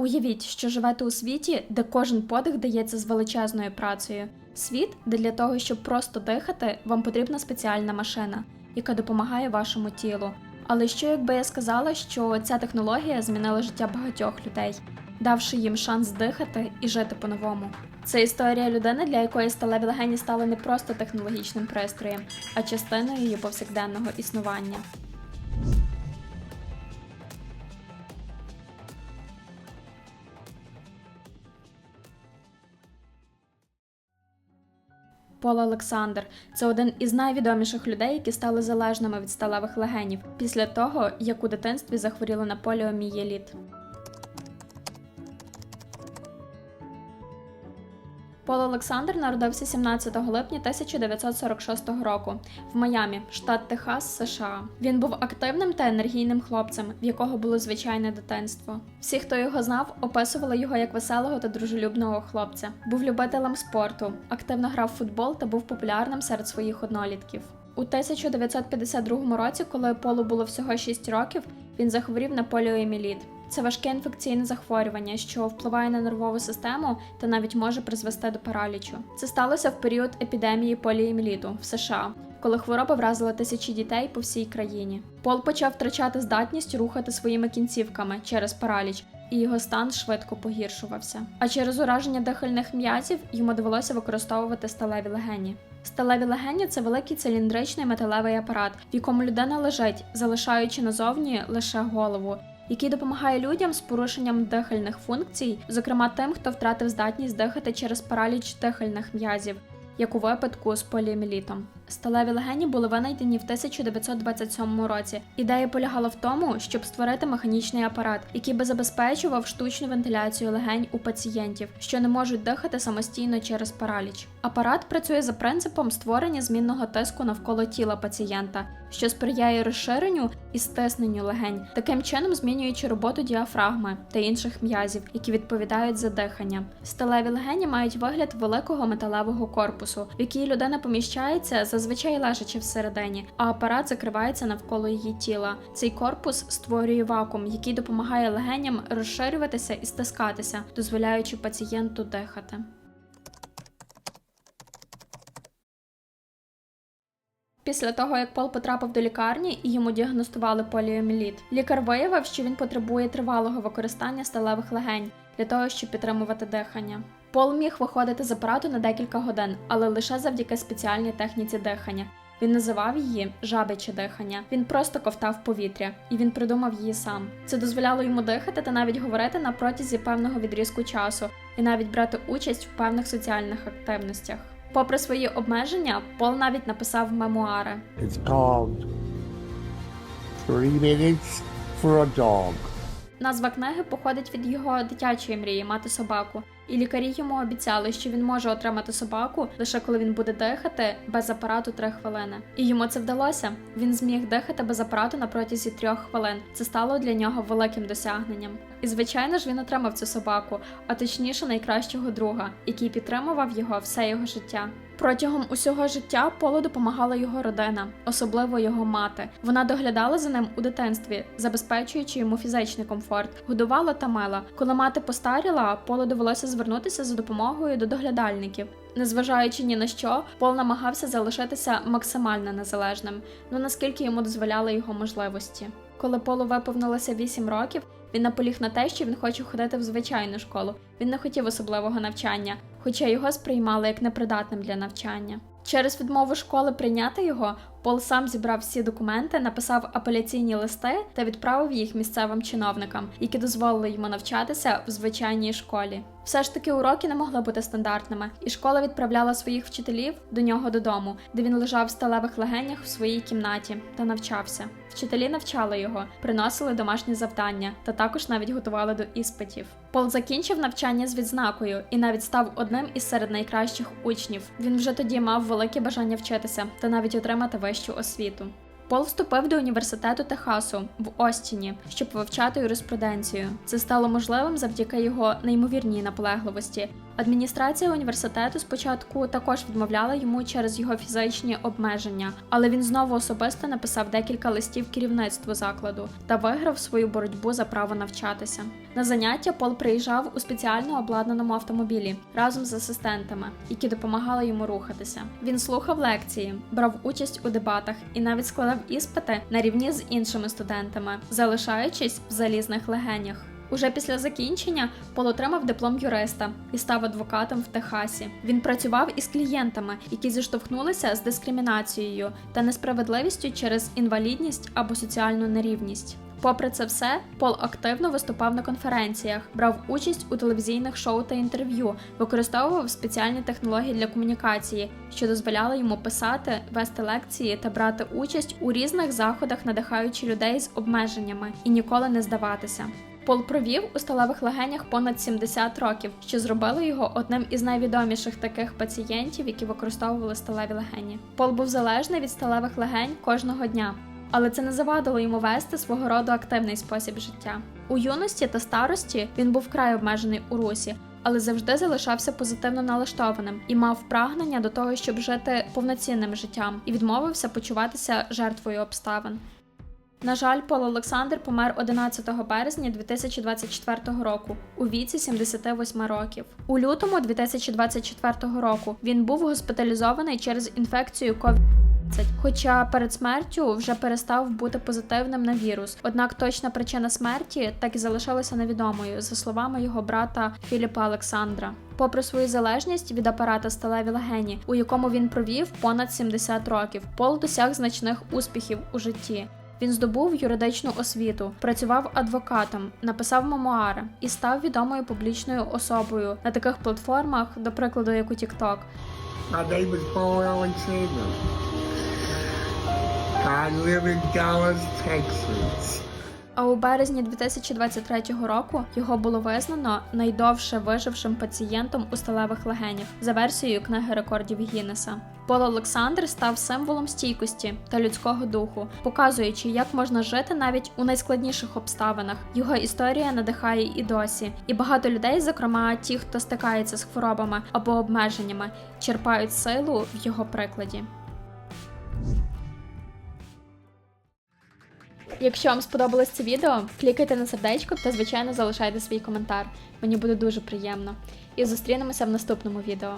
Уявіть, що живете у світі, де кожен подих дається з величезною працею. Світ, де для того, щоб просто дихати, вам потрібна спеціальна машина, яка допомагає вашому тілу. Але що якби я сказала, що ця технологія змінила життя багатьох людей, давши їм шанс дихати і жити по-новому? Це історія людини, для якої сталеві легені стали не просто технологічним пристроєм, а частиною її повсякденного існування. Пол Олександр це один із найвідоміших людей, які стали залежними від сталевих легенів після того, як у дитинстві захворіли на поліомієліт. Пол Олександр народився 17 липня 1946 року в Майамі, штат Техас, США. Він був активним та енергійним хлопцем, в якого було звичайне дитинство. Всі, хто його знав, описували його як веселого та дружелюбного хлопця. Був любителем спорту, активно грав в футбол та був популярним серед своїх однолітків. У 1952 році, коли Полу було всього 6 років, він захворів на поліоеміліт. Це важке інфекційне захворювання, що впливає на нервову систему та навіть може призвести до паралічу. Це сталося в період епідемії поліеміліту в США, коли хвороба вразила тисячі дітей по всій країні. Пол почав втрачати здатність рухати своїми кінцівками через параліч, і його стан швидко погіршувався. А через ураження дихальних м'язів йому довелося використовувати сталеві легені. Сталеві легені це великий циліндричний металевий апарат, в якому людина лежить, залишаючи назовні лише голову, який допомагає людям з порушенням дихальних функцій, зокрема тим, хто втратив здатність дихати через параліч дихальних м'язів, як у випадку з поліомілітом. Сталеві легені були винайдені в 1927 році. Ідея полягала в тому, щоб створити механічний апарат, який би забезпечував штучну вентиляцію легень у пацієнтів, що не можуть дихати самостійно через параліч. Апарат працює за принципом створення змінного тиску навколо тіла пацієнта, що сприяє розширенню і стисненню легень, таким чином змінюючи роботу діафрагми та інших м'язів, які відповідають за дихання. Сталеві легені мають вигляд великого металевого корпусу, в який людина поміщається зазвичай лежачи всередині, а апарат закривається навколо її тіла. Цей корпус створює вакуум, який допомагає легеням розширюватися і стискатися, дозволяючи пацієнту дихати. Після того, як Пол потрапив до лікарні і йому діагностували поліоміліт, лікар виявив, що він потребує тривалого використання сталевих легень для того, щоб підтримувати дихання. Пол міг виходити з апарату на декілька годин, але лише завдяки спеціальній техніці дихання. Він називав її жабиче дихання. Він просто ковтав повітря, і він придумав її сам. Це дозволяло йому дихати та навіть говорити на протязі певного відрізку часу, і навіть брати участь в певних соціальних активностях. Попри свої обмеження, Пол навіть написав мемуари. It's called Three Minutes for a Dog. Назва книги походить від його дитячої мрії мати собаку, і лікарі йому обіцяли, що він може отримати собаку лише коли він буде дихати без апарату 3 хвилини. І йому це вдалося. Він зміг дихати без апарату на протязі трьох хвилин. Це стало для нього великим досягненням. І звичайно ж він отримав цю собаку, а точніше найкращого друга, який підтримував його все його життя. Протягом усього життя Полу допомагала його родина, особливо його мати. Вона доглядала за ним у дитинстві, забезпечуючи йому фізичний комфорт, годувала та мила. Коли мати постаріла, Полу довелося звернутися за допомогою до доглядальників. Незважаючи ні на що, Пол намагався залишитися максимально незалежним, ну наскільки йому дозволяли його можливості. Коли Полу виповнилося 8 років, він наполіг на те, що він хоче ходити в звичайну школу. Він не хотів особливого навчання, хоча його сприймали як непридатним для навчання. Через відмову школи прийняти його, Пол сам зібрав всі документи, написав апеляційні листи та відправив їх місцевим чиновникам, які дозволили йому навчатися в звичайній школі. Все ж таки уроки не могли бути стандартними, і школа відправляла своїх вчителів до нього додому, де він лежав в сталевих легенях в своїй кімнаті та навчався. Вчителі навчали його, приносили домашні завдання та також навіть готували до іспитів. Пол закінчив навчання з відзнакою і навіть став одним із серед найкращих учнів. Він вже тоді мав велике бажання вчитися та навіть отримати вищу освіту. Пол вступив до університету Техасу в Остіні, щоб вивчати юриспруденцію. Це стало можливим завдяки його неймовірній наполегливості. Адміністрація університету спочатку також відмовляла йому через його фізичні обмеження, але він знову особисто написав декілька листів керівництву закладу та виграв свою боротьбу за право навчатися. На заняття Пол приїжджав у спеціально обладнаному автомобілі разом з асистентами, які допомагали йому рухатися. Він слухав лекції, брав участь у дебатах і навіть складав іспити на рівні з іншими студентами, залишаючись в залізних легенях. Уже після закінчення Пол отримав диплом юриста і став адвокатом в Техасі. Він працював із клієнтами, які зіштовхнулися з дискримінацією та несправедливістю через інвалідність або соціальну нерівність. Попри це все, Пол активно виступав на конференціях, брав участь у телевізійних шоу та інтерв'ю, використовував спеціальні технології для комунікації, що дозволяли йому писати, вести лекції та брати участь у різних заходах, надихаючи людей з обмеженнями і ніколи не здаватися. Пол провів у сталевих легенях понад 70 років, що зробило його одним із найвідоміших таких пацієнтів, які використовували сталеві легені. Пол був залежний від сталевих легень кожного дня. Але це не завадило йому вести свого роду активний спосіб життя. У юності та старості він був вкрай обмежений у русі, але завжди залишався позитивно налаштованим і мав прагнення до того, щоб жити повноцінним життям, і відмовився почуватися жертвою обставин. На жаль, Пол Олександр помер 11 березня 2024 року у віці 78 років. У лютому 2024 року він був госпіталізований через інфекцію COVID. Хоча перед смертю вже перестав бути позитивним на вірус. Однак точна причина смерті так і залишилася невідомою, за словами його брата Філіпа Олександра. Попри свою залежність від апарата сталеві легені, у якому він провів понад 70 років, Пол досяг значних успіхів у житті. Він здобув юридичну освіту, працював адвокатом, написав мемуари і став відомою публічною особою на таких платформах, до прикладу, як у TikTok. I live in Dallas, Texas. А у березні 2023 року його було визнано найдовше вижившим пацієнтом у сталевих легенях за версією книги рекордів Гіннеса. Пол Олександр став символом стійкості та людського духу, показуючи, як можна жити навіть у найскладніших обставинах. Його історія надихає і досі. І багато людей, зокрема ті, хто стикається з хворобами або обмеженнями, черпають силу в його прикладі. Якщо вам сподобалось це відео, клікайте на сердечко та, звичайно, залишайте свій коментар. Мені буде дуже приємно. І зустрінемося в наступному відео.